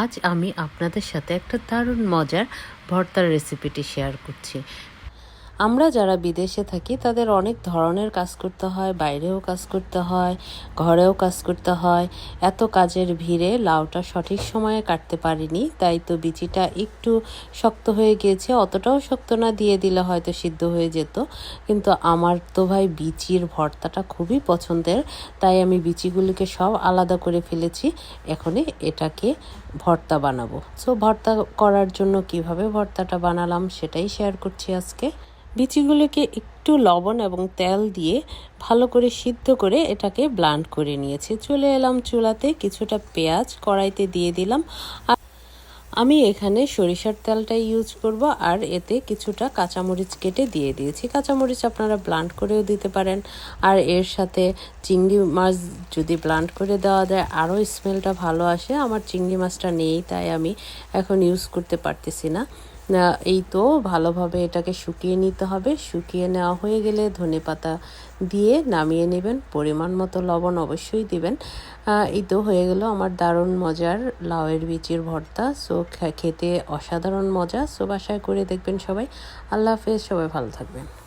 আজ আমি আপনাদের সাথে একটা দারুণ মজার ভর্তার রেসিপিটি শেয়ার করছি। আমরা যারা বিদেশে থাকি, তাদের অনেক ধরনের কাজ করতে হয়, বাইরেও কাজ করতে হয়, ঘরেও কাজ করতে হয়। এত কাজের ভিড়ে লাউটা সঠিক সময়ে কাটতে পারিনি, তাই তো বিচিটা একটু শক্ত হয়ে গিয়েছে। অতটাও শক্ত না, দিয়ে দিলে হয়তো সিদ্ধ হয়ে যেত। কিন্তু আমার তো ভাই বিচির ভর্তাটা খুবই পছন্দের, তাই আমি বিচিগুলিকে সব আলাদা করে ফেলেছি। এখনই এটাকে ভর্তা বানাবো। সো ভর্তা করার জন্য কীভাবে ভর্তাটা বানালাম, সেটাই শেয়ার করছি আজকে। বিচিগুলোকে একটু লবণ এবং তেল দিয়ে ভালো করে সিদ্ধ করে এটাকে ব্লান্ড করে নিয়েছি। চলে এলাম চুলাতে, কিছুটা পেঁয়াজ কড়াইতে দিয়ে দিলাম। আর আমি এখানে সরিষার তেলটা ইউজ করব আর এতে কিছুটা কাঁচামরিচ কেটে দিয়ে দিয়েছি। কাঁচামরিচ আপনারা ব্লান্ড করেও দিতে পারেন। আর এর সাথে চিংড়ি মাছ যদি ব্লান্ড করে দেওয়া যায়, আরও স্মেলটা ভালো আসে। আমার চিংড়ি মাছটা নেই, তাই আমি এখন ইউজ করতে পারতেছি না। এই তো ভালোভাবে এটাকে শুকিয়ে নিতে হবে। শুকিয়ে নেওয়া হয়ে গেলে ধনে পাতা দিয়ে নামিয়ে নেবেন। পরিমাণ মতো লবণ অবশ্যই দিবেন। এই তো হয়ে গেল আমার দারুণ মজার লাউয়ের বিচির ভর্তা। সো খেতে অসাধারণ মজা। সো, বাসায় করে দেখবেন সবাই। আল্লাহ হাফেজ, সবাই ভালো থাকবেন।